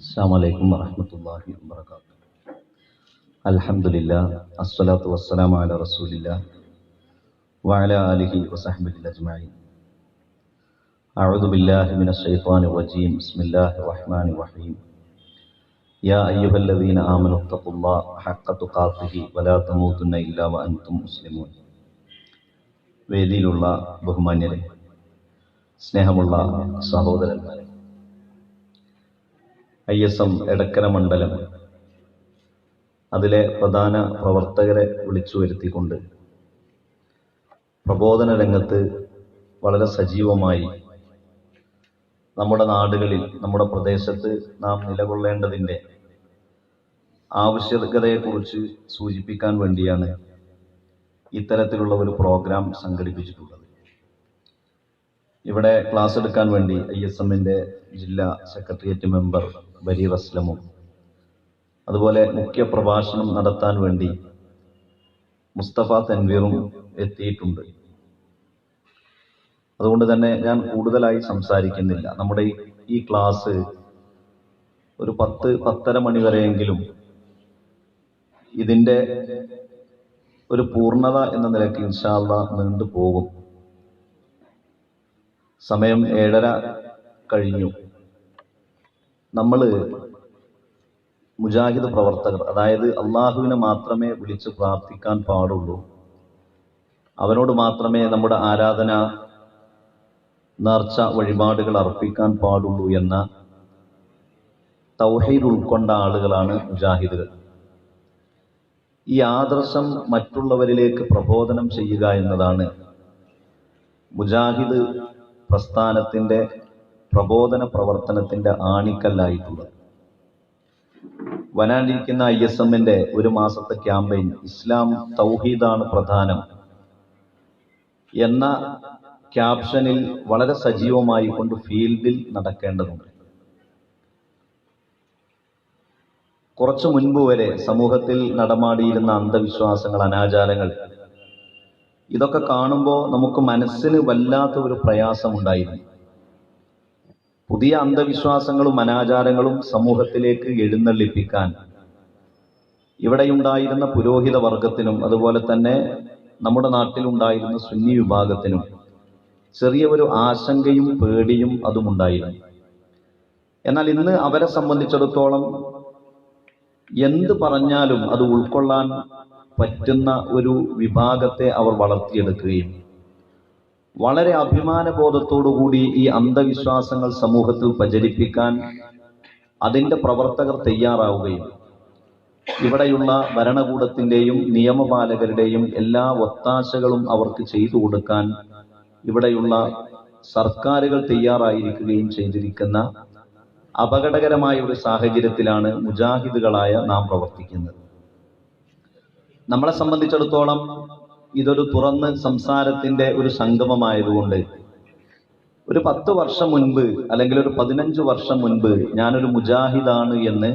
السلام عليكم ورحمة الله وبركاته الحمد لله الصلاة والسلام على رسول الله وعلى آله وصحبه أجمعين أعوذ بالله من الشيطان الرجيم بسم الله الرحمن الرحيم يا أيها الذين آمنوا اتقوا الله حق تقاته ولا تموتن إلا وأنتم مسلمون വേദിയിലുള്ള ബഹുമാന്യരെ സ്നേഹമുള്ള സഹോദരന്മാരെ I S M Edakkara മണ്ഡലം. അതിലെ പ്രധാന പ്രവർത്തകരെ വിളിച്ചു വരുത്തിക്കൊണ്ട് പ്രബോധന രംഗത്ത് വളരെ സജീവമായി നമ്മുടെ നാടുകളിൽ നമ്മുടെ പ്രദേശത്ത് നാം നിലകൊള്ളേണ്ടതിന്റെ ആവശ്യകതയെക്കുറിച്ച് സൂചിപ്പിക്കാൻ വേണ്ടിയാണ് ഇത്തരത്തിലുള്ള ഒരു പ്രോഗ്രാം സംഘടിപ്പിച്ചിട്ടുള്ളത്. ഇവിടെ ക്ലാസ് എടുക്കാൻ വേണ്ടി ഐ എസ് എമ്മിന്റെ ജില്ലാ സെക്രട്ടേറിയറ്റ് മെമ്പർ ബരീർ അസ്ലമും അതുപോലെ മുഖ്യ പ്രഭാഷണം നടത്താൻ വേണ്ടി മുസ്തഫ തൻവീറും എത്തിയിട്ടുണ്ട്. അതുകൊണ്ട് തന്നെ ഞാൻ കൂടുതലായി സംസാരിക്കുന്നില്ല. നമ്മുടെ ഈ- ഈ ക്ലാസ് ഒരു പത്ത് പത്തര മണി വരെയെങ്കിലും ഇതിന്റെ ഒരു പൂർണത എന്ന നിലയ്ക്ക് ഇൻഷാല്ല നീണ്ടു പോകും സമയം ഏഴര കഴിഞ്ഞു. നമ്മൾ മുജാഹിദ് പ്രവർത്തകർ അതായത് അള്ളാഹുവിനെ മാത്രമേ വിളിച്ച് പ്രാർത്ഥിക്കാൻ പാടുള്ളൂ. അവനോട് മാത്രമേ നമ്മുടെ ആരാധന നേർച്ച വഴിപാടുകൾ അർപ്പിക്കാൻ പാടുള്ളൂ എന്ന തൗഹീദ് ഉൾക്കൊണ്ട ആളുകളാണ് മുജാഹിദുകൾ. ഈ ആദർശം മറ്റുള്ളവരിലേക്ക് പ്രബോധനം ചെയ്യുക എന്നതാണ് മുജാഹിദ് പ്രസ്ഥാനത്തിന്റെ പ്രബോധന പ്രവർത്തനത്തിന്റെ ആണിക്കല്ലായിട്ടുള്ളത്. വരാനിരിക്കുന്ന ഐ എസ് എമ്മിന്റെ ഒരു മാസത്തെ ക്യാമ്പയിൻ ഇസ്ലാം തൗഹീദാണ് പ്രധാനം എന്ന ക്യാപ്ഷനിൽ വളരെ സജീവമായി കൊണ്ട് ഫീൽഡിൽ നടക്കേണ്ടതുണ്ട്. കുറച്ചു മുൻപ് വരെ സമൂഹത്തിൽ നടമാടിയിരുന്ന അന്ധവിശ്വാസങ്ങൾ അനാചാരങ്ങൾ ഇതൊക്കെ കാണുമ്പോൾ നമുക്ക് മനസ്സിന് വല്ലാത്ത ഒരു പ്രയാസമുണ്ടായിരുന്നു. പുതിയ അന്ധവിശ്വാസങ്ങളും അനാചാരങ്ങളും സമൂഹത്തിലേക്ക് എഴുന്നള്ളിപ്പിക്കാൻ ഇവിടെയുണ്ടായിരുന്ന പുരോഹിത വർഗത്തിനും അതുപോലെ തന്നെ നമ്മുടെ നാട്ടിലുണ്ടായിരുന്ന സുന്നി വിഭാഗത്തിനും ചെറിയ ഒരു ആശങ്കയും പേടിയും അതുമുണ്ടായിരുന്നു. എന്നാൽ ഇന്ന് അവരെ സംബന്ധിച്ചിടത്തോളം എന്ത് പറഞ്ഞാലും അത് ഉൾക്കൊള്ളാൻ പറ്റുന്ന ഒരു വിഭാഗത്തെ അവർ വളർത്തിയെടുക്കുകയും വളരെ അഭിമാനബോധത്തോടുകൂടി ഈ അന്ധവിശ്വാസങ്ങൾ സമൂഹത്തിൽ പ്രചരിപ്പിക്കാൻ അതിന്റെ പ്രവർത്തകർ തയ്യാറാവുകയും ഇവിടെയുള്ള ഭരണകൂടത്തിന്റെയും നിയമപാലകരുടെയും എല്ലാ ഒത്താശകളും അവർക്ക് ചെയ്തു കൊടുക്കാൻ ഇവിടെയുള്ള സർക്കാരുകൾ തയ്യാറായിരിക്കുകയും ചെയ്തിരിക്കുന്ന അപകടകരമായ ഒരു സാഹചര്യത്തിലാണ് മുജാഹിദുകളായ നാം പ്രവർത്തിക്കുന്നത്. നമ്മളെ സംബന്ധിച്ചിടത്തോളം ഇതൊരു തുറന്ന് സംസാരത്തിന്റെ ഒരു സംഗമമായതുകൊണ്ട് ഒരു പത്ത് വർഷം മുൻപ് അല്ലെങ്കിൽ ഒരു പതിനഞ്ച് വർഷം മുൻപ് ഞാനൊരു മുജാഹിദാണ് എന്ന്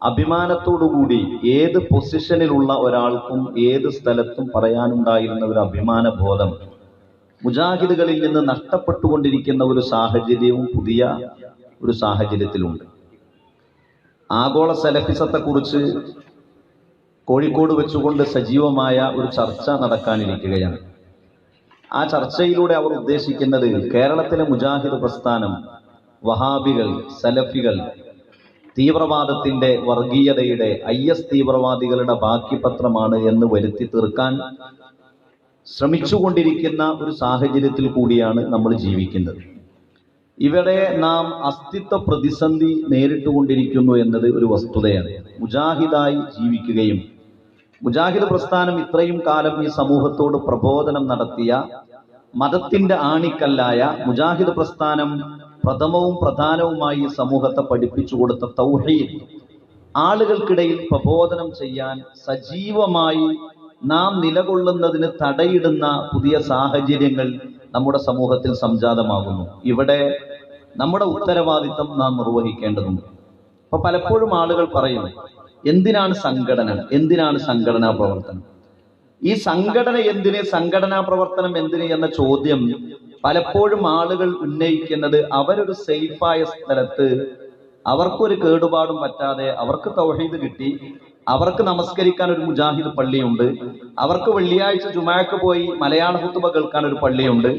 അഭിമാനത്തോടുകൂടി ഏത് പൊസിഷനിലുള്ള ഒരാൾക്കും ഏത് സ്ഥലത്തും പറയാനുണ്ടായിരുന്ന ഒരു അഭിമാന ബോധം മുജാഹിദുകളിൽ നിന്ന് നഷ്ടപ്പെട്ടുകൊണ്ടിരിക്കുന്ന ഒരു സാഹചര്യവും പുതിയ ഒരു സാഹചര്യത്തിലുണ്ട്. ആഗോള സെലഫിസത്തെക്കുറിച്ച് കോഴിക്കോട് വെച്ചുകൊണ്ട് സജീവമായ ഒരു ചർച്ച നടക്കാനിരിക്കുകയാണ്. ആ ചർച്ചയിലൂടെ അവർ ഉദ്ദേശിക്കുന്നത് കേരളത്തിലെ മുജാഹിദ് പ്രസ്ഥാനം വഹാബികൾ സലഫികൾ തീവ്രവാദത്തിന്റെ വർഗീയതയുടെ ഐ എസ് തീവ്രവാദികളുടെ ബാക്കി പത്രമാണ് എന്ന് വരുത്തി തീർക്കാൻ ശ്രമിച്ചുകൊണ്ടിരിക്കുന്ന ഒരു സാഹചര്യത്തിൽ കൂടിയാണ് നമ്മൾ ജീവിക്കുന്നത്. ഇവിടെ നാം അസ്തിത്വ പ്രതിസന്ധി നേരിട്ടുകൊണ്ടിരിക്കുന്നു എന്നത് ഒരു വസ്തുതയാണ്. മുജാഹിദായി ജീവിക്കുകയും മുജാഹിദ് പ്രസ്ഥാനം ഇത്രയും കാലം ഈ സമൂഹത്തോട് പ്രബോധനം നടത്തിയ മതത്തിന്റെ ആണിക്കല്ലായ മുജാഹിദ് പ്രസ്ഥാനം പ്രഥമവും പ്രധാനവുമായി ഈ സമൂഹത്തെ പഠിപ്പിച്ചു കൊടുത്ത തൗഹീദ്. ആളുകൾക്കിടയിൽ പ്രബോധനം ചെയ്യാൻ സജീവമായി നാം നിലകൊള്ളുന്നതിന് തടയിടുന്ന പുതിയ സാഹചര്യങ്ങൾ നമ്മുടെ സമൂഹത്തിൽ സംജാതമാകുന്നു. ഇവിടെ നമ്മുടെ ഉത്തരവാദിത്തം നാം നിർവഹിക്കേണ്ടതുണ്ട്. അപ്പൊ പലപ്പോഴും ആളുകൾ പറയും എന്തിനാണ് സംഘടന? എന്തിനാണ് സംഘടനാ പ്രവർത്തനം? ഈ സംഘടന എന്തിന്? സംഘടനാ പ്രവർത്തനം എന്തിന് എന്ന ചോദ്യം പലപ്പോഴും ആളുകൾ ഉന്നയിക്കുന്നത് അവരൊരു സേഫായ സ്ഥലത്ത് അവർക്കൊരു കേടുപാടും പറ്റാതെ അവർക്ക് തൗഹീദ് കിട്ടി അവർക്ക് നമസ്കരിക്കാൻ ഒരു മുജാഹിദ് പള്ളിയുണ്ട് അവർക്ക് വെള്ളിയാഴ്ച ജുമാക്ക് പോയി മലയാള കുത്തുമ കേൾക്കാൻ ഒരു പള്ളിയുണ്ട്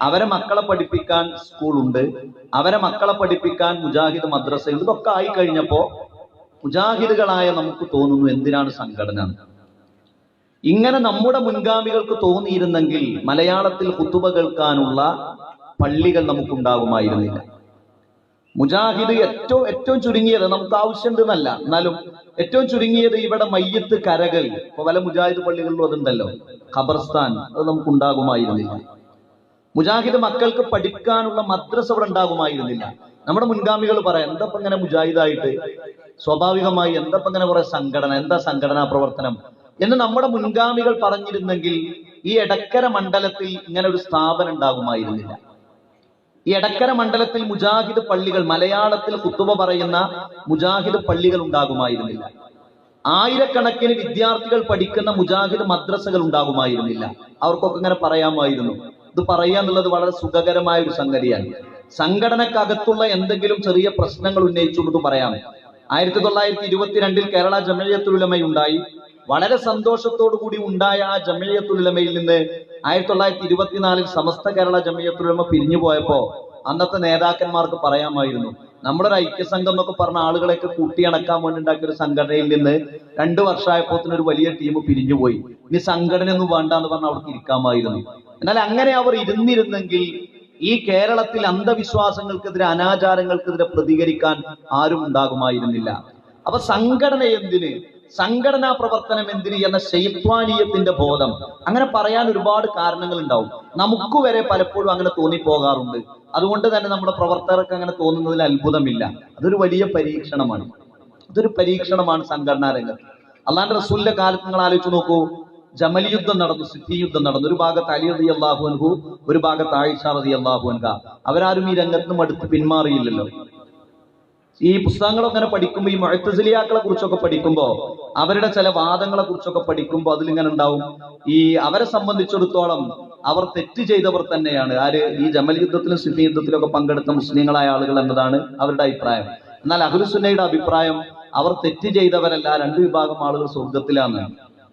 അവരെ മക്കളെ പഠിപ്പിക്കാൻ സ്കൂളുണ്ട് അവരെ മക്കളെ പഠിപ്പിക്കാൻ മുജാഹിദ് മദ്രസ ഇതൊക്കെ ആയി കഴിഞ്ഞപ്പോ മുജാഹിദുകളായ നമുക്ക് തോന്നുന്നു എന്തിനാണ് സംഘടന? ഇങ്ങനെ നമ്മുടെ മുൻഗാമികൾക്ക് തോന്നിയിരുന്നെങ്കിൽ മലയാളത്തിൽ കുത്തുബ കേൾക്കാനുള്ള പള്ളികൾ നമുക്കുണ്ടാകുമായിരുന്നില്ല. മുജാഹിദ് ഏറ്റവും ഏറ്റവും ചുരുങ്ങിയത് നമുക്ക് ആവശ്യമുണ്ട് എന്നല്ല എന്നാലും ഏറ്റവും ചുരുങ്ങിയത് ഇവിടെ മയ്യത്ത് കരകൾ ഇപ്പൊ പല മുജാഹിദ് പള്ളികളിലും അതുണ്ടല്ലോ ഖബർസ്ഥാൻ അത് നമുക്ക് ഉണ്ടാകുമായിരുന്നില്ല മുജാഹിദ് മക്കൾക്ക് പഠിക്കാനുള്ള മദ്രസ ഇവിടെ ഉണ്ടാകുമായിരുന്നില്ല. നമ്മുടെ മുൻഗാമികൾ പറയാം എന്താ ഇങ്ങനെ മുജാഹിദായിട്ട്? സ്വാഭാവികമായി എന്താ അങ്ങനെ കുറെ സംഘടന എന്താ സംഘടനാ പ്രവർത്തനം? എന്ന് നമ്മുടെ മുൻഗാമികൾ പറഞ്ഞിരുന്നെങ്കിൽ ഈ എടക്കര മണ്ഡലത്തിൽ ഇങ്ങനെ ഒരു സ്ഥാപനം ഉണ്ടാകുമായിരുന്നില്ല. ഈ എടക്കര മണ്ഡലത്തിൽ മുജാഹിദ് പള്ളികൾ മലയാളത്തിൽ കുത്തുവ പറയുന്ന മുജാഹിദ് പള്ളികൾ ഉണ്ടാകുമായിരുന്നില്ല. ആയിരക്കണക്കിന് വിദ്യാർത്ഥികൾ പഠിക്കുന്ന മുജാഹിദ് മദ്രസകൾ ഉണ്ടാകുമായിരുന്നില്ല. അവർക്കൊക്കെ ഇങ്ങനെ പറയാമായിരുന്നു. ഇത് പറയുക എന്നുള്ളത് വളരെ സുഖകരമായ ഒരു സംഗതിയാണ്. സംഘടനക്കകത്തുള്ള എന്തെങ്കിലും ചെറിയ പ്രശ്നങ്ങൾ ഉന്നയിച്ചുകൊണ്ട് പറയാം. ആയിരത്തി തൊള്ളായിരത്തി ഇരുപത്തിരണ്ടിൽ കേരള ജമയത്തുലമ ഉണ്ടായി. വളരെ സന്തോഷത്തോടു കൂടി ഉണ്ടായ ആ ജമയത്തുലമയിൽ നിന്ന് ആയിരത്തി തൊള്ളായിരത്തി ഇരുപത്തിനാലിൽ സമസ്ത കേരള ജമയത്തുലമ പിരിഞ്ഞു പോയപ്പോ അന്നത്തെ നേതാക്കന്മാർക്ക് പറയാമായിരുന്നു. നമ്മുടെ ഒരു ഐക്യസംഘം എന്നൊക്കെ പറഞ്ഞ ആളുകളെയൊക്കെ കൂട്ടിയണക്കാൻ വേണ്ടി ഉണ്ടാക്കിയ ഒരു സംഘടനയിൽ നിന്ന് രണ്ടു വർഷമായപ്പോത്തിന് ഒരു വലിയ ടീം പിരിഞ്ഞുപോയി ഇനി സംഘടന ഒന്നും വേണ്ട എന്ന് പറഞ്ഞ് അവർക്ക് ഇരിക്കാമായിരുന്നു. എന്നാൽ അങ്ങനെ അവർ ഇരുന്നിരുന്നെങ്കിൽ ഈ കേരളത്തിൽ അന്ധവിശ്വാസങ്ങൾക്കെതിരെ അനാചാരങ്ങൾക്കെതിരെ പ്രതികരിക്കാൻ ആരും ഉണ്ടാകുമായിരുന്നില്ല. അപ്പൊ സംഘടന എന്തിന്? സംഘടനാ പ്രവർത്തനം എന്തിന് എന്ന ശൈത്വാനീയത്തിന്റെ ബോധം. അങ്ങനെ പറയാൻ ഒരുപാട് കാരണങ്ങൾ ഉണ്ടാവും നമുക്ക് വരെ പലപ്പോഴും അങ്ങനെ തോന്നിപ്പോകാറുണ്ട്. അതുകൊണ്ട് തന്നെ നമ്മുടെ പ്രവർത്തകർക്ക് അങ്ങനെ തോന്നുന്നതിൽ അത്ഭുതമില്ല. അതൊരു വലിയ പരീക്ഷണമാണ്. അതൊരു പരീക്ഷണമാണ് സംഘടനാ രംഗത്ത്. അള്ളാന്റെ റസൂലിന്റെ കാലത്ത് നിങ്ങൾ ആലോചിച്ച് നോക്കൂ. ജമൽ യുദ്ധം നടന്നു സിദ്ധി യുദ്ധം നടന്നു. ഒരു ഭാഗത്ത് അലി റതി അള്ളാഹു അൻഹു ഒരു ഭാഗത്ത് ആയിഷ റതി അള്ളാഹു അൻഹ. അവരാരും ഈ രംഗത്തും അടുത്ത് പിന്മാറിയില്ലല്ലോ. ഈ പുസ്തകങ്ങളൊക്കെ അങ്ങനെ പഠിക്കുമ്പോൾ ഈ മഴത്തുസലിയാക്കളെ കുറിച്ചൊക്കെ പഠിക്കുമ്പോൾ അവരുടെ ചില വാദങ്ങളെ കുറിച്ചൊക്കെ പഠിക്കുമ്പോൾ അതിലിങ്ങനെ ഉണ്ടാവും? ഈ അവരെ സംബന്ധിച്ചിടത്തോളം അവർ തെറ്റ് ചെയ്തവർ തന്നെയാണ്. ആര്? ഈ ജമൽ യുദ്ധത്തിലും സിഫി യുദ്ധത്തിലും ഒക്കെ പങ്കെടുത്ത മുസ്ലിങ്ങളായ ആളുകൾ എന്നതാണ് അവരുടെ അഭിപ്രായം. എന്നാൽ അഹുലുസുന്നയുടെ അഭിപ്രായം അവർ തെറ്റ് ചെയ്തവരല്ല രണ്ട് വിഭാഗം ആളുകൾ സ്വർഗത്തിലാണ്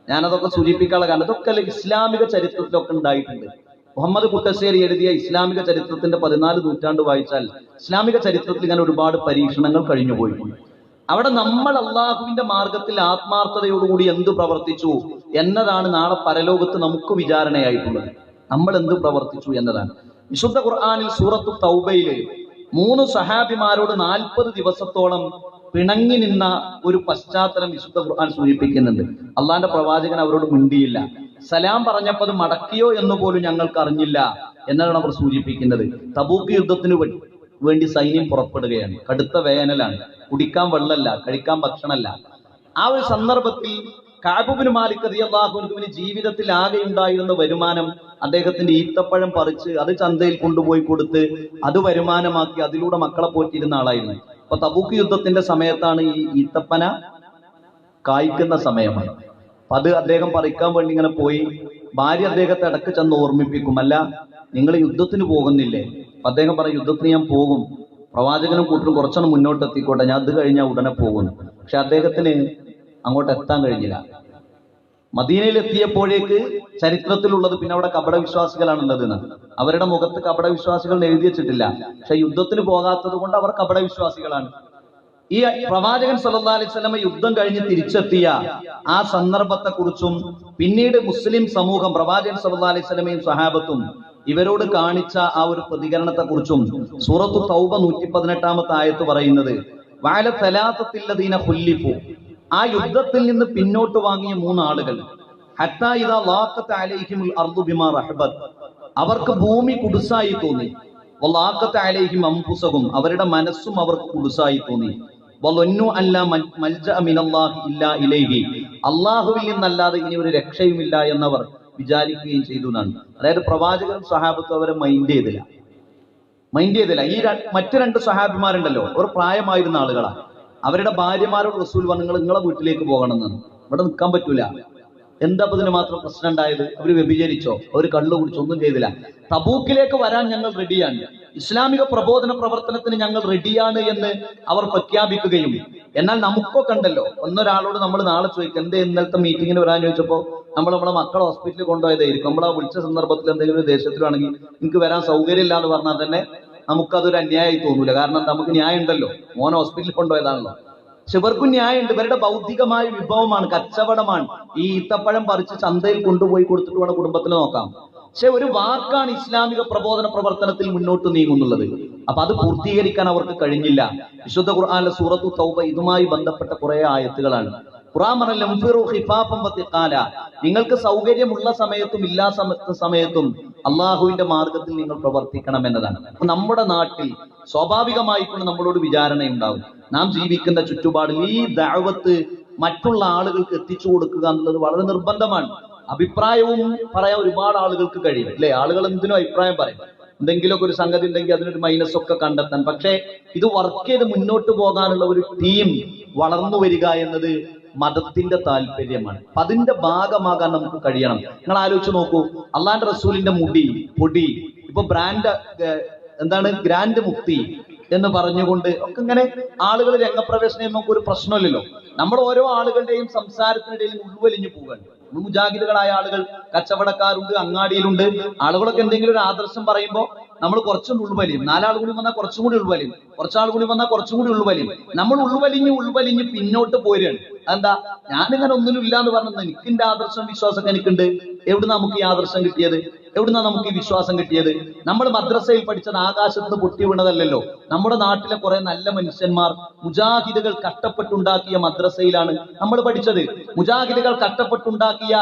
ഞാനതൊക്കെ സൂചിപ്പിക്കാനുള്ള കാരണം ഇതൊക്കെ ഇസ്ലാമിക ചരിത്രത്തിലൊക്കെ ഉണ്ടായിട്ടുണ്ട്. മുഹമ്മദ് കുട്ടശ്ശേരി എഴുതിയ ഇസ്ലാമിക ചരിത്രത്തിന്റെ പതിനാല് നൂറ്റാണ്ട് വായിച്ചാൽ ഇസ്ലാമിക ചരിത്രത്തിൽ ഇങ്ങനെ ഒരുപാട് പരീക്ഷണങ്ങൾ കഴിഞ്ഞുപോയിട്ടുണ്ട് അവിടെ നമ്മൾ അള്ളാഹുവിന്റെ മാർഗത്തിൽ ആത്മാർത്ഥതയോടുകൂടി എന്ത് പ്രവർത്തിച്ചു എന്നതാണ് നാളെ പരലോകത്ത് നമുക്ക് വിചാരണയായിട്ടുള്ളത്. നമ്മൾ എന്ത് പ്രവർത്തിച്ചു എന്നതാണ്. വിശുദ്ധ ഖുർആാനിൽ സൂറത്തു തൗബയിൽ മൂന്ന് സഹാബിമാരോട് നാൽപ്പത് ദിവസത്തോളം പിണങ്ങി നിന്ന ഒരു പശ്ചാത്തലം വിശുദ്ധ ഖുർആൻ സൂചിപ്പിക്കുന്നുണ്ട്. അള്ളാന്റെ പ്രവാചകൻ അവരോട് മിണ്ടിയില്ല. സലാം പറഞ്ഞപ്പോൾ അത് മടക്കിയോ എന്ന് പോലും ഞങ്ങൾക്ക് അറിഞ്ഞില്ല എന്നാണ് അവർ സൂചിപ്പിക്കുന്നത്. തബൂക്ക് യുദ്ധത്തിന് വേണ്ടി സൈന്യം പുറപ്പെടുകയാണ്. കടുത്ത വേനലാണ്. കുടിക്കാൻ വെള്ളമല്ല കഴിക്കാൻ ഭക്ഷണമല്ല. ആ ഒരു സന്ദർഭത്തിൽ കാബുബിന് മാലിക് റളിയല്ലാഹുവിന് ജീവിതത്തിൽ ആകെ ഉണ്ടായിരുന്ന വരുമാനം അദ്ദേഹത്തിന്റെ ഈത്തപ്പഴം പറിച്ച് അത് ചന്തയിൽ കൊണ്ടുപോയി കൊടുത്ത് അത് വരുമാനമാക്കി അതിലൂടെ മക്കളെ പോറ്റിയിരുന്ന ആളായിരുന്നു. അപ്പൊ തബൂക്ക് യുദ്ധത്തിന്റെ സമയത്താണ് ഈ ഈത്തപ്പന കായ്ക്കുന്ന സമയമാണ്. അപ്പൊ അത് അദ്ദേഹം പറിക്കാൻ വേണ്ടി ഇങ്ങനെ പോയി. ഭാര്യ അദ്ദേഹത്തെ ഇടയ്ക്ക് ചെന്ന് ഓർമ്മിപ്പിക്കും. അല്ല നിങ്ങൾ യുദ്ധത്തിന് പോകുന്നില്ലേ? അപ്പൊ അദ്ദേഹം പറയും യുദ്ധത്തിന് ഞാൻ പോകും. പ്രവാചകനും കൂട്ടരും കുറച്ചൊന്ന് മുന്നോട്ട് എത്തിക്കോട്ടെ ഞാൻ അത് കഴിഞ്ഞാൽ ഉടനെ പോകുന്നു പക്ഷെ അദ്ദേഹത്തിന് അങ്ങോട്ട് എത്താൻ കഴിഞ്ഞില്ല. മദീനയിൽ എത്തിയപ്പോഴേക്ക് ചരിത്രത്തിലുള്ളത് പിന്നെ അവിടെ കപട വിശ്വാസികളാണ് എന്ന് അവരുടെ മുഖത്ത് കപട വിശ്വാസികൾ എഴുതി വെച്ചിട്ടില്ല. പക്ഷെ യുദ്ധത്തിന് പോകാത്തത് കൊണ്ട് അവർ കപട വിശ്വാസികളാണ് ഈ പ്രവാചകൻ സല്ലല്ലാഹു അലൈഹി വസല്ലമ യുദ്ധം കഴിഞ്ഞ് തിരിച്ചെത്തിയ ആ സന്ദർഭത്തെ കുറിച്ചും പിന്നീട് മുസ്ലിം സമൂഹം പ്രവാചകൻ അലൈഹി വസല്ലമയും സഹാബത്തും ഇവരോട് കാണിച്ച ആ ഒരു പ്രതികരണത്തെ കുറിച്ചും സൂറത്തു തൗബ നൂറ്റി പതിനെട്ടാമത്തെ ആയത്ത് പറയുന്നത് വാലത്തലാത്തത്തില്ലതീന ഹുല്ലിപ്പു ആ യുദ്ധത്തിൽ നിന്ന് പിന്നോട്ട് വാങ്ങിയ മൂന്നാളുകൾ. അവർക്ക് ഭൂമി കുടുസായി തോന്നി. അലൈഹിം അംഫുസകും അവരുടെ മനസ്സും അവർക്ക് കുടുസായി തോന്നി. അള്ളാഹുവിൽ നിന്നല്ലാതെ ഇനി ഒരു രക്ഷയുമില്ല എന്നവർ വിചാരിക്കുകയും ചെയ്തു എന്നാണ്. അതായത് പ്രവാചകരും സഹാബത്തും അവരെ മൈൻഡ് ചെയ്തില്ല. മൈൻഡ് ചെയ്തില്ല. ഈ മറ്റു രണ്ട് സഹാബിമാരുണ്ടല്ലോ. അവർ പ്രായമായിരുന്ന ആളുകളാണ് അവരുടെ ഭാര്യമാരോട് റസൂൽ പറഞ്ഞു നിങ്ങളെ വീട്ടിലേക്ക് പോകണമെന്ന്. ഇവിടെ നിൽക്കാൻ പറ്റൂല. എന്താ ഇതിന് മാത്രം പ്രശ്നം ഉണ്ടായത്? അവർ വ്യഭിചരിച്ചോ? അവർ കള്ളു കുടിച്ചോ ഒന്നും ചെയ്തില്ല. തബൂക്കിലേക്ക് വരാൻ ഞങ്ങൾ റെഡിയാണ് ഇസ്ലാമിക പ്രബോധന പ്രവർത്തനത്തിന് ഞങ്ങൾ റെഡിയാണ് എന്ന് അവർ പ്രഖ്യാപിക്കുകയും എന്നാൽ നമുക്കൊക്കെ ഉണ്ടല്ലോ. ഒന്നൊരാളോട് നമ്മൾ നാളെ ചോദിക്കും എന്തേ ഇന്നലത്തെ മീറ്റിങ്ങിന് വരാൻ? ചോദിച്ചപ്പോ നമ്മൾ നമ്മളെ മക്കളെ ഹോസ്പിറ്റലിൽ കൊണ്ടുപോയതായിരിക്കും. നമ്മളെ വിളിച്ച സന്ദർഭത്തിൽ എന്തെങ്കിലും ദേശത്തിലാണെങ്കിൽ നിങ്ങൾക്ക് വരാൻ സൗകര്യമില്ല എന്ന് പറഞ്ഞാൽ തന്നെ നമുക്കതൊരു അന്യായമായി തോന്നൂല. കാരണം നമുക്ക് ന്യായം ഉണ്ടല്ലോ. മോൻ ഹോസ്പിറ്റലിൽ കൊണ്ടുപോയതാണല്ലോ. പക്ഷെ ഇവർക്കും ന്യായമുണ്ട്. ഇവരുടെ ഭൗതികമായ വിഭവമാണ് കച്ചവടമാണ്. ഈ ഈത്തപ്പഴം പറിച്ച് ചന്തയിൽ കൊണ്ടുപോയി കൊടുത്തിട്ട് വേണം കുടുംബത്തിന് നോക്കാം പക്ഷെ ഒരു വാക്കാണ് ഇസ്ലാമിക പ്രബോധന പ്രവർത്തനത്തിൽ മുന്നോട്ട് നീങ്ങുന്നുള്ളത്. അപ്പൊ അത് പൂർത്തീകരിക്കാൻ അവർക്ക് കഴിഞ്ഞില്ല. വിശുദ്ധ ഖുർആാനിലെ സൂറത്തു തൗബ ഇതുമായി ബന്ധപ്പെട്ട കുറെ ആയത്തുകളാണ്. നിങ്ങൾക്ക് സൗകര്യമുള്ള സമയത്തും ഇല്ലാ സമ- സമയത്തും അള്ളാഹുവിന്റെ മാർഗത്തിൽ നിങ്ങൾ പ്രവർത്തിക്കണം എന്നതാണ്. നമ്മുടെ നാട്ടിൽ സ്വാഭാവികമായിക്കൊണ്ട് നമ്മളോട് വിചാരണയുണ്ടാവും. നാം ജീവിക്കുന്ന ചുറ്റുപാടിൽ ഈ ദാവത്ത് മറ്റുള്ള ആളുകൾക്ക് എത്തിച്ചു കൊടുക്കുക എന്നുള്ളത് വളരെ നിർബന്ധമാണ്. അഭിപ്രായവും പറയാൻ ഒരുപാട് ആളുകൾക്ക് കഴിയും. അല്ലെ? ആളുകൾ എന്തിനും അഭിപ്രായം പറയും. എന്തെങ്കിലുമൊക്കെ ഒരു സംഗതി ഉണ്ടെങ്കിൽ അതിനൊരു മൈനസ് ഒക്കെ കണ്ടെത്താൻ. പക്ഷേ ഇത് വർക്ക് ചെയ്ത് മുന്നോട്ട് പോകാനുള്ള ഒരു ടീം വളർന്നു വരിക എന്നത് മതത്തിന്റെ താല്പര്യമാണ്. അപ്പൊ അതിന്റെ ഭാഗമാകാൻ നമുക്ക് കഴിയണം. നിങ്ങൾ ആലോചിച്ച് നോക്കൂ. അള്ളാന്റെ റസൂലിന്റെ മുടി പൊടി ഇപ്പൊ ബ്രാൻഡ് എന്താണ്? ഗ്രാൻഡ് മുക്തി. എന്ന് പറഞ്ഞുകൊണ്ട് ഒക്കെ ഇങ്ങനെ ആളുകൾ രംഗപ്രവേശനം നമുക്ക് ഒരു പ്രശ്നമില്ലല്ലോ. നമ്മൾ ഓരോ ആളുകളുടെയും സംസാരത്തിനിടയിൽ ഉൾവലിഞ്ഞു പോവുകയാണ്. മുജാഹിദുകളായ ആളുകൾ കച്ചവടക്കാരുണ്ട് അങ്ങാടിയിലുണ്ട്. ആളുകളൊക്കെ എന്തെങ്കിലും ഒരു ആദർശം പറയുമ്പോൾ നമ്മൾ കുറച്ചും ഉൾവലിയും. നാലാൾ കൂടി വന്നാൽ കുറച്ചും കൂടി ഉൾവലിയും. കുറച്ചാൾ കൂടി വന്നാൽ കുറച്ചും കൂടി ഉൾവലിയും. നമ്മൾ ഉൾവലിഞ്ഞ് ഉൾവലിഞ്ഞ് പിന്നോട്ട് പോരുകയാണ്. അതെന്താ? ഞാനിങ്ങനെ ഒന്നിനും ഇല്ല എന്ന് പറഞ്ഞത് എനിക്കിന്റെ ആദർശം വിശ്വാസം എനിക്കുണ്ട്. എവിടുന്നാ നമുക്ക് ഈ ആദർശം കിട്ടിയത്? എവിടുന്നാ നമുക്ക് ഈ വിശ്വാസം കിട്ടിയത്? നമ്മൾ മദ്രസയിൽ പഠിച്ചത് ആകാശത്ത് നിന്ന് പൊട്ടി വീണതല്ലല്ലോ. നമ്മുടെ നാട്ടിലെ കുറെ നല്ല മനുഷ്യന്മാർ മുജാഹിദുകൾ കഷ്ടപ്പെട്ടുണ്ടാക്കിയ മദ്രസയിലാണ് നമ്മൾ പഠിച്ചത്. മുജാഹിദുകൾ കഷ്ടപ്പെട്ടുണ്ടാക്കിയ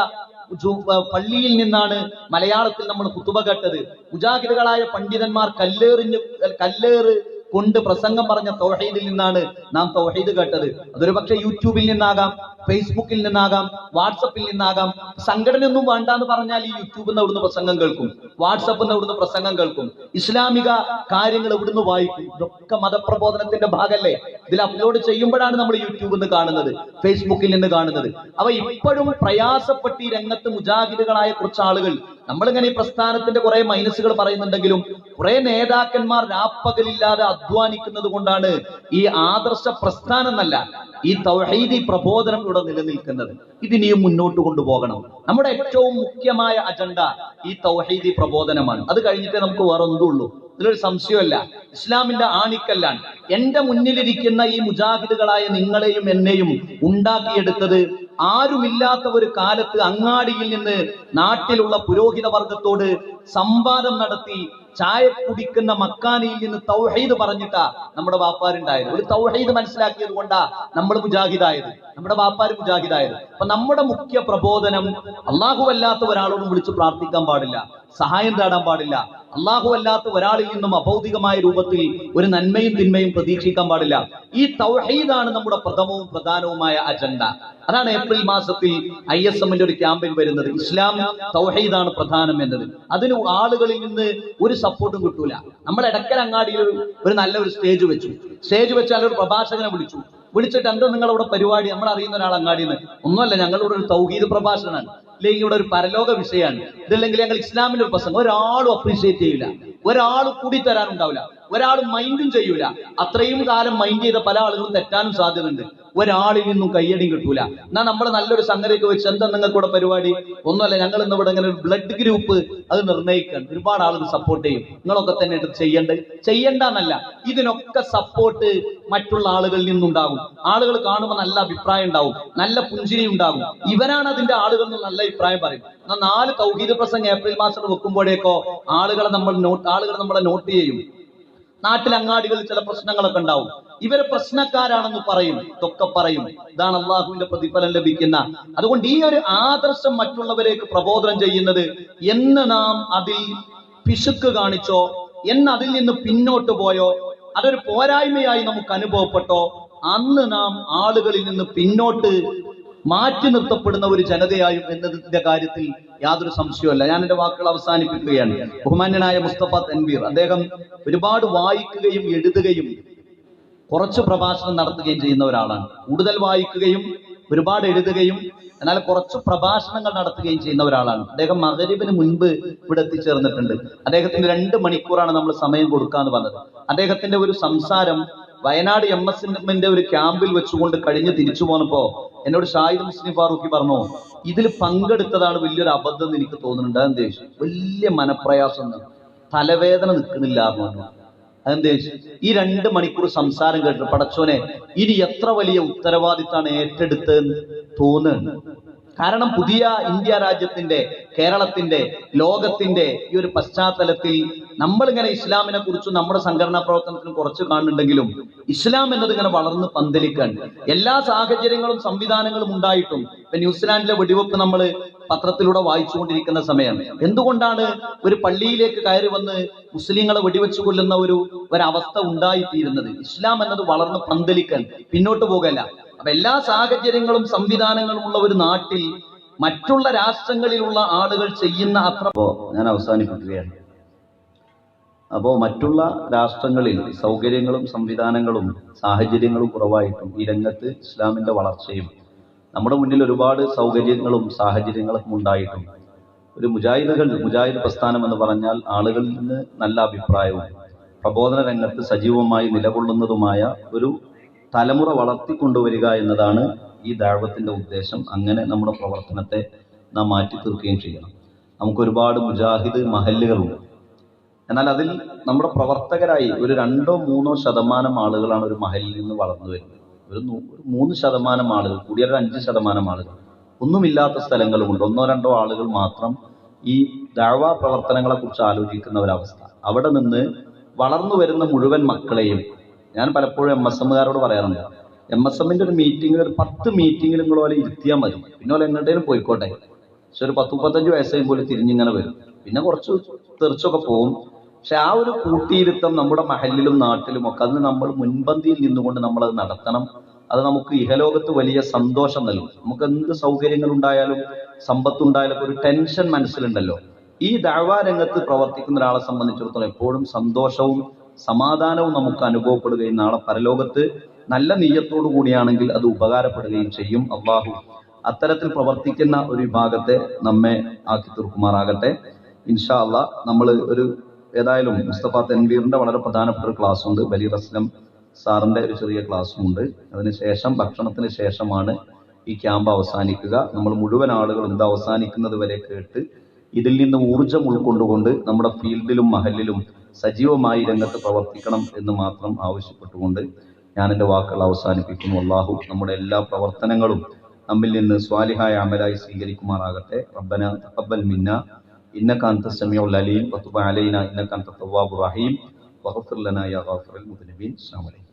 ജു- പള്ളിയിൽ നിന്നാണ് മലയാളത്തിൽ നമ്മൾ കുത്തുബ കേട്ടത്. മുജാഹിദുകളായ പണ്ഡിതന്മാർ കല്ലേറിഞ്ഞ് കല്ലേറ് കൊണ്ട് പ്രസംഗം പറഞ്ഞ തൗഹീദിൽ നിന്നാണ് നാം തൗഹീദ് കേട്ടത്. അതൊരു പക്ഷെ യൂട്യൂബിൽ നിന്നാകാം. ഫേസ്ബുക്കിൽ നിന്നാകാം വാട്സപ്പിൽ നിന്നാകാം. സംഘടന ഒന്നും വേണ്ട എന്ന് പറഞ്ഞാൽ ഈ യൂട്യൂബിൽ നിന്ന് അവിടുന്ന് പ്രസംഗം കേൾക്കും. വാട്സപ്പിൽ നിന്ന് അവിടുന്ന് പ്രസംഗം കേൾക്കും. ഇസ്ലാമിക കാര്യങ്ങൾ ഇവിടുന്ന് വായിക്കും. ഇതൊക്കെ മതപ്രബോധനത്തിന്റെ ഭാഗമല്ലേ ഇതിൽ അപ്ലോഡ് ചെയ്യുമ്പോഴാണ് നമ്മൾ യൂട്യൂബിൽ നിന്ന് കാണുന്നത് ഫേസ്ബുക്കിൽ നിന്ന് കാണുന്നത്. അവ ഇപ്പോഴും പ്രയാസപ്പെട്ട് ഈ രംഗത്ത് മുജാഹിദുകളായ കുറച്ച് ആളുകൾ നമ്മളിങ്ങനെ ഈ പ്രസ്ഥാനത്തിന്റെ കുറെ മൈനസുകൾ പറയുന്നുണ്ടെങ്കിലും കുറെ നേതാക്കന്മാർ രാപ്പകലില്ലാതെ അധ്വാനിക്കുന്നത് കൊണ്ടാണ് ഈ ആദർശ പ്രസ്ഥാനം എന്നല്ല ഈ തൗഹീദി പ്രബോധനം ഇവിടെ നിലനിൽക്കുന്നത്. ഇതിനെയും മുന്നോട്ട് കൊണ്ടുപോകണം. നമ്മുടെ ഏറ്റവും മുഖ്യമായ അജണ്ട ഈ തൗഹീദി പ്രബോധനമാണ്. അത് കഴിഞ്ഞിട്ടേ നമുക്ക് വേറെ ഒന്നുള്ളൂ ഇതിലൊരു സംശയമല്ല. ഇസ്ലാമിന്റെ ആണിക്കല്ലാണ്. എന്റെ മുന്നിലിരിക്കുന്ന ഈ മുജാഹിദുകളായ നിങ്ങളെയും എന്നെയും ഉണ്ടാക്കിയെടുത്തത് ആരുമില്ലാത്ത ഒരു കാലത്ത് അങ്ങാടിയിൽ നിന്ന് നാട്ടിലുള്ള പുരോഹിത വർഗത്തോട് സംവാദം നടത്തി ചായ കുടിക്കുന്ന മക്കാനിയിൽ നിന്ന് തൗഹീദ് പറഞ്ഞിട്ടാ നമ്മുടെ വാപ്പാരുണ്ടായത്. ഒരു തൗഹീദ് മനസ്സിലാക്കിയത് കൊണ്ടാ നമ്മൾ മുജാഹിദായത്. നമ്മുടെ വാപ്പാര് മുജാഹിദായത്. അപ്പൊ നമ്മുടെ മുഖ്യ പ്രബോധനം അള്ളാഹു അല്ലാത്ത ഒരാളോടും വിളിച്ച് പ്രാർത്ഥിക്കാൻ പാടില്ല. സഹായം തേടാൻ പാടില്ല. അള്ളാഹു അല്ലാത്ത ഒരാളിൽ നിന്നും അഭൗതികമായ രൂപത്തിൽ ഒരു നന്മയും തിന്മയും പ്രതീക്ഷിക്കാൻ പാടില്ല. ഈ തൗഹീദാണ് നമ്മുടെ പ്രഥമവും പ്രധാനവുമായ അജണ്ട അതാണ് ഏപ്രിൽ മാസത്തിൽ ഐ എസ് എമ്മിന്റെ ഒരു ക്യാമ്പിൽ വരുന്നത്. ഇസ്ലാം തൗഹീദാണ് പ്രധാനം എന്നത്. അതിന് ആളുകളിൽ നിന്ന് ഒരു സപ്പോർട്ടും കിട്ടൂല. നമ്മൾ ഇടക്കൽ അങ്ങാടിയിൽ ഒരു- നല്ല ഒരു സ്റ്റേജ് വെച്ചു. സ്റ്റേജ് വെച്ചാൽ ഒരു പ്രഭാഷകനെ വിളിച്ചു. വിളിച്ചിട്ട് എന്താ നിങ്ങളവിടെ പരിപാടി? നമ്മൾ അറിയുന്ന ഒരാൾ അങ്ങാടിയിൽ നിന്ന്. ഒന്നുമല്ല ഞങ്ങളുടെ ഒരു തൗഹീദ് പ്രഭാഷണമാണ് അല്ലെങ്കിൽ ഇവിടെ ഒരു പരലോക വിഷയമാണ്. ഇതല്ലെങ്കിൽ ഞങ്ങൾ ഇസ്ലാമിന്റെ ഒരു പ്രസംഗം ഒരാളും അപ്രീഷിയേറ്റ് ചെയ്യില്ല ഒരാൾ കൂടി തരാനുണ്ടാവില്ല ഒരാൾ മൈൻഡും ചെയ്യൂല. അത്രയും കാലം മൈൻഡ് ചെയ്ത പല ആളുകളും തെറ്റാനും സാധ്യതയുണ്ട്. ഒരാളിൽ നിന്നും കയ്യടിയും കിട്ടൂല. എന്നാ നമ്മൾ നല്ലൊരു സംഗതിയൊക്കെ വെച്ച് എന്താ നിങ്ങൾക്ക് ഇവിടെ പരിപാടി? ഒന്നുമല്ല ഞങ്ങൾ ഇന്ന് ഇവിടെ ഇങ്ങനെ ഒരു ബ്ലഡ് ഗ്രൂപ്പ് അത് നിർണയിക്കണം. ഒരുപാട് ആളുകൾ സപ്പോർട്ട് ചെയ്യും. നിങ്ങളൊക്കെ തന്നെ ഇത് ചെയ്യേണ്ട? ചെയ്യണ്ടെന്നല്ല. ഇതിനൊക്കെ സപ്പോർട്ട് മറ്റുള്ള ആളുകളിൽ നിന്നുണ്ടാകും ആളുകൾ കാണുമ്പോൾ നല്ല അഭിപ്രായം ഉണ്ടാവും. നല്ല പുഞ്ചിരി ഉണ്ടാകും ഇവനാണ് അതിന്റെ ആളുകൾ നല്ല അഭിപ്രായം പറയും. എന്നാ നാല് തൗഹീദ് പ്രസംഗം ഏപ്രിൽ മാസം വെക്കുമ്പോഴേക്കോ ആളുകളെ നമ്മൾ നോട്ട് ആളുകൾ നമ്മളെ നോട്ട് ചെയ്യും. നാട്ടിൽ അങ്ങാടികളിൽ ചില പ്രശ്നങ്ങളൊക്കെ ഉണ്ടാവും. ഇവർ പ്രശ്നക്കാരാണെന്ന് പറയും ഇതൊക്കെ പറയും. ഇതാണ് അള്ളാഹുവിന്റെ പ്രതിഫലം ലഭിക്കുന്ന. അതുകൊണ്ട് ഈ ഒരു ആദർശം മറ്റുള്ളവരേക്ക് പ്രബോധനം ചെയ്യുന്നത് എന്ന് നാം അതിൽ പിശുക്ക് കാണിച്ചോ എന്ന് അതിൽ നിന്ന് പിന്നോട്ട് പോയോ അതൊരു പോരായ്മയായി നമുക്ക് അനുഭവപ്പെട്ടോ അന്ന് നാം ആളുകളിൽ നിന്ന് പിന്നോട്ട് മാറ്റി നിർത്തപ്പെടുന്ന ഒരു ജനതയായും എന്നതിന്റെ കാര്യത്തിൽ യാതൊരു സംശയമല്ല. ഞാൻ എന്റെ വാക്കുകൾ അവസാനിപ്പിക്കുകയാണ്. ബഹുമാന്യനായ മുസ്തഫ തൻവീർ അദ്ദേഹം ഒരുപാട് വായിക്കുകയും എഴുതുകയും കുറച്ച് പ്രഭാഷണം നടത്തുകയും ചെയ്യുന്ന ഒരാളാണ്. കൂടുതൽ വായിക്കുകയും ഒരുപാട് എഴുതുകയും എന്നാൽ കുറച്ച് പ്രഭാഷണങ്ങൾ നടത്തുകയും ചെയ്യുന്ന ഒരാളാണ്. അദ്ദേഹം മകരീബിന് മുൻപ് ഇവിടെ എത്തിച്ചേർന്നിട്ടുണ്ട്. അദ്ദേഹത്തിന് രണ്ട് മണിക്കൂറാണ് നമ്മൾ സമയം കൊടുക്കാന്ന് പറഞ്ഞത്. അദ്ദേഹത്തിന്റെ ഒരു സംസാരം വയനാട് എം എസ് എമ്മിന്റെ ഒരു ക്യാമ്പിൽ വെച്ചുകൊണ്ട് കഴിഞ്ഞ് തിരിച്ചു പോന്നപ്പോ എന്നോട് ഷാഹിദ് മുസ്ലിം ഫാറൂഖി പറഞ്ഞു ഇതിൽ പങ്കെടുത്തതാണ് വലിയൊരു അബദ്ധം എന്ന് എനിക്ക് തോന്നുന്നുണ്ട്. അതെന്ത് വലിയ മനപ്രയാസം തലവേദന നിൽക്കുന്നില്ല പറഞ്ഞു. അതെന്ത് ഈ രണ്ട് മണിക്കൂർ സംസാരം കേട്ടിട്ട് പടച്ചോനെ ഇനി എത്ര വലിയ ഉത്തരവാദിത്താണ് ഏറ്റെടുത്തെന്ന് തോന്നുന്നു കാരണം പുതിയ ഇന്ത്യ രാജ്യത്തിന്റെ കേരളത്തിന്റെ ലോകത്തിന്റെ ഈ ഒരു പശ്ചാത്തലത്തിൽ നമ്മളിങ്ങനെ ഇസ്ലാമിനെ കുറിച്ചും നമ്മുടെ സംഘടനാ പ്രവർത്തനത്തിനും കുറച്ച് കാണുന്നുണ്ടെങ്കിലും ഇസ്ലാം എന്നത് ഇങ്ങനെ വളർന്ന് പന്തലിക്കാൻ എല്ലാ സാഹചര്യങ്ങളും സംവിധാനങ്ങളും ഉണ്ടായിട്ടും ഇപ്പൊ ന്യൂസിലാൻഡിലെ വെടിവെപ്പ് നമ്മൾ പത്രത്തിലൂടെ വായിച്ചുകൊണ്ടിരിക്കുന്ന സമയമാണ് എന്തുകൊണ്ടാണ് ഒരു പള്ളിയിലേക്ക് കയറി വന്ന് മുസ്ലിങ്ങളെ വെടിവെച്ചു കൊല്ലുന്ന ഒരു ഒരവസ്ഥ ഉണ്ടായിത്തീരുന്നത്? ഇസ്ലാം എന്നത് വളർന്ന് പന്തലിക്കാൻ പിന്നോട്ട് പോകല്ല. അപ്പൊ എല്ലാ സാഹചര്യങ്ങളും സംവിധാനങ്ങളും ഉള്ള ഒരു നാട്ടിൽ മറ്റുള്ള രാഷ്ട്രങ്ങളിലുള്ള ആളുകൾ ചെയ്യുന്ന അത്ര ഞാൻ അവസാനിപ്പിക്കുകയാണ്. അപ്പോൾ മറ്റുള്ള രാഷ്ട്രങ്ങളിൽ സൗകര്യങ്ങളും സംവിധാനങ്ങളും സാഹചര്യങ്ങളും കുറവായിട്ടും ഈ രംഗത്ത് ഇസ്ലാമിന്റെ വളർച്ചയും നമ്മുടെ മുന്നിൽ ഒരുപാട് സൗകര്യങ്ങളും സാഹചര്യങ്ങളും ഉണ്ടായിട്ടും ഒരു മുജാഹിദുകൾ മുജാഹിദ് പ്രസ്ഥാനം എന്ന് പറഞ്ഞാൽ ആളുകളിൽ നിന്ന് നല്ല അഭിപ്രായവും പ്രബോധന രംഗത്ത് സജീവമായി നിലകൊള്ളുന്നതുമായ ഒരു തലമുറ വളർത്തിക്കൊണ്ടുവരിക എന്നതാണ് ഈ ദാഴ്വത്തിന്റെ ഉദ്ദേശം. അങ്ങനെ നമ്മുടെ പ്രവർത്തനത്തെ നാം മാറ്റി തീർക്കുകയും ചെയ്യണം. നമുക്ക് ഒരുപാട് മുജാഹിദ് മഹല്ലുകളുണ്ട്. എന്നാൽ അതിൽ നമ്മുടെ പ്രവർത്തകരായി ഒരു രണ്ടോ മൂന്നോ ശതമാനം ആളുകളാണ് ഒരു മഹലിൽ നിന്ന് വളർന്നു വരുന്നത്. ഒരു മൂന്ന് ശതമാനം ആളുകൾ കൂടിയ ഒരു അഞ്ച് ശതമാനം ആളുകൾ. ഒന്നുമില്ലാത്ത സ്ഥലങ്ങളുമുണ്ട്. ഒന്നോ രണ്ടോ ആളുകൾ മാത്രം ഈ ദാഴ്വ പ്രവർത്തനങ്ങളെക്കുറിച്ച് ആലോചിക്കുന്ന ഒരവസ്ഥ. അവിടെ നിന്ന് വളർന്നു വരുന്ന മുഴുവൻ മക്കളെയും ഞാൻ പലപ്പോഴും എം എസ് എമ്മുകാരോട് പറയാറുണ്ട്. എം എസ് എമ്മിന്റെ ഒരു മീറ്റിംഗ് ഒരു പത്ത് മീറ്റിംഗിൽ നിങ്ങൾ പോലെ ഇരുത്തിയാൽ മതി. പിന്നെ പോലെ എങ്ങോട്ടേലും പോയിക്കോട്ടെ. പക്ഷെ ഒരു പത്ത് മുപ്പത്തഞ്ച് വയസ്സായി പോലെ തിരിഞ്ഞിങ്ങനെ വരും. പിന്നെ കുറച്ച് തെറിച്ചൊക്കെ പോകും പക്ഷെ ആ ഒരു കൂട്ടിയിരുത്തം നമ്മുടെ മഹലിലും നാട്ടിലും ഒക്കെ അതിന് നമ്മൾ മുൻപന്തിയിൽ നിന്നുകൊണ്ട് നമ്മൾ അത് നടത്തണം. അത് നമുക്ക് ഇഹലോകത്ത് വലിയ സന്തോഷം നൽകും. നമുക്ക് എന്ത് സൗകര്യങ്ങൾ ഉണ്ടായാലും സമ്പത്തുണ്ടായാലും ഒരു ടെൻഷൻ മനസ്സിലുണ്ടല്ലോ. ഈ ദാവാരംഗത്ത് പ്രവർത്തിക്കുന്ന ഒരാളെ സംബന്ധിച്ചിടത്തോളം എപ്പോഴും സന്തോഷവും സമാധാനവും നമുക്ക് അനുഭവപ്പെടുകയും നാളെ പരലോകത്ത് നല്ല നീയത്തോടു കൂടിയാണെങ്കിൽ അത് ഉപകാരപ്പെടുകയും ചെയ്യും. അള്ളാഹു അത്തരത്തിൽ പ്രവർത്തിക്കുന്ന ഒരു വിഭാഗത്തെ നമ്മെ ആക്കി തീർക്കുമാറാകട്ടെ. ഇൻഷാ അള്ളാ നമ്മൾ ഒരു ഏതായാലും മുസ്തഫ തൻവീറിന്റെ വളരെ പ്രധാനപ്പെട്ട ഒരു ക്ലാസ് ഉണ്ട് ബലീർ അസ്ലം സാറിന്റെ ഒരു ചെറിയ ക്ലാസ്സും ഉണ്ട് അതിനുശേഷം ഭക്ഷണത്തിന് ശേഷമാണ് ഈ ക്യാമ്പ് അവസാനിക്കുക. നമ്മൾ മുഴുവൻ ആളുകളും ഇത് അവസാനിക്കുന്നത് വരെ കേട്ട് ഇതിൽ നിന്ന് ഊർജം ഉൾക്കൊണ്ടുകൊണ്ട് നമ്മുടെ ഫീൽഡിലും മഹലിലും സജീവമായി രംഗത്ത് പ്രവർത്തിക്കണം എന്ന് മാത്രം ആവശ്യപ്പെട്ടുകൊണ്ട് ഞാൻ എന്റെ വാക്കുകൾ അവസാനിപ്പിക്കുന്നു. അള്ളാഹു നമ്മുടെ എല്ലാ പ്രവർത്തനങ്ങളും നമ്മിൽ നിന്ന് സ്വാലിഹായ അമലായി സ്വീകരിക്കുമാറാകട്ടെ. റബ്ബന തഖബ്ബൽ മിന്ന. ഇന്നക അൻത സമീഉൽ അലീം. വതുബ് അലൈന. ഇന്നക അൻത തവ്വാബുർ റഹീം. വഗ്ഫിർ ലനാ യാ ഗാഫിറൽ മുദ്നിബീൻ അസ്സലാമു അലൈക്കും.